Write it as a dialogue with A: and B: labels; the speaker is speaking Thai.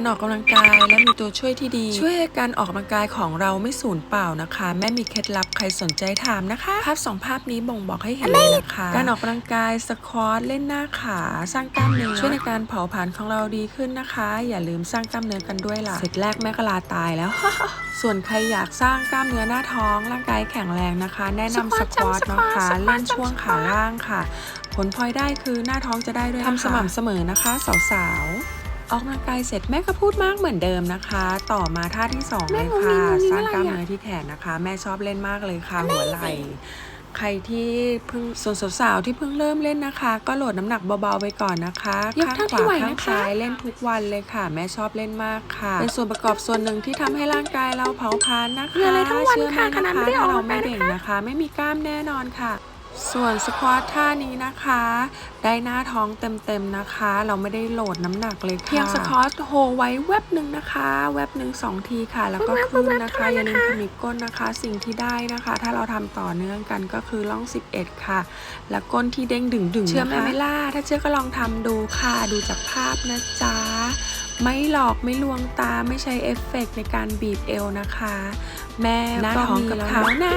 A: การออกกำลังกายและมีตัวช่วยที่ดี ช่วยให้การออกกำลังกายของเราไม่สูญเปล่านะคะ แม่มีเคล็ดลับใครสนใจถามนะคะ ภาพสองภาพนี้บ่งบอกให้เห็นเลยนะคะ การออกกำลังกายสควอตเล่นหน้าขาสร้างกล้ามเนื้อช่วยในการเผาผลาญของเราดีขึ้นนะคะ อย่าลืมสร้างกล้ามเนื้อกันด้วยล่ะเสร็จแรกแม่ก็ลาตายแล้ว ส่วนใครอยากสร้างกล้ามเนื้อหน้าท้องร่างกายแข็งแรงนะคะ แนะนำสควอตนะคะเล่นช่วงขาล่างค่ะ ผลพลอยได้คือหน้าท้องจะได้ด้วยทำสม่ำเสมอนะคะ สาวๆ ออกกำลังกายเสร็จแม่ก็พูดมากเหมือนเดิมนะคะ ต่อมาท่าที่สองเลยค่ะสร้างกล้ามเนื้อที่แขนนะคะ แม่ชอบเล่นมากเลยค่ะหัวไหล่ใครที่เพิ่งส่วนสาวๆที่เพิ่งเริ่มเล่นนะคะ ก็โหลดน้ำหนักเบาๆไว้ก่อนนะคะ
B: ยก
A: ข้าง
B: เท่า
A: ข
B: ที่
A: วา
B: ไหว
A: ข้าง
B: นะคะ
A: ซ้ายเล่นทุกวันเลยค่ะ แม่ชอบเล่นมากค่ะ เป็นส่วนประกอบส่วนหนึ่งที่ทำให้ร่างกายเราเผาผลาญนะคะ
B: มีอะไรทั้งวัน
A: เชื่อ
B: ค่ะ
A: แม่
B: ขนาด
A: นะคะ
B: ไม่ได้อ
A: ถ้า
B: อก
A: เรา
B: กำลัง
A: ไม่
B: กายนะคะ
A: เด่งนะคะ ไม่มีกล้ามแน่นอนค่ะ ส่วนสควอตท่านี้นะคะ ได้หน้าท้องเต็มๆนะคะ เราไม่ได้โหลดน้ำหนักเลยค่ะ เพียงสควอตโฮไว้แวบหนึ่งนะคะ แวบหนึ่งสองทีค่ะ แล้วก็ขึ้นนะคะ อย่าลืมขมิบก้นนะคะ สิ่งที่ได้นะคะ ถ้าเราทำต่อเนื่องกันก็คือล่อง 11 ค่ะ แล้วก้นที่เด้งดึงดึงๆเชื่อแม่ไหม่ล่ะถ้าเชื่อก็ลองทำดูค่ะ ดูจากภาพนะจ๊ะ ไม่หลอกไม่ลวงตาไม่ใช้เอฟเฟกต์ในการบีบเอวนะคะ แม่
B: หน้า
A: ก็
B: ท้อง
A: มี
B: กับ
A: แล้ว
B: เขา
A: นะ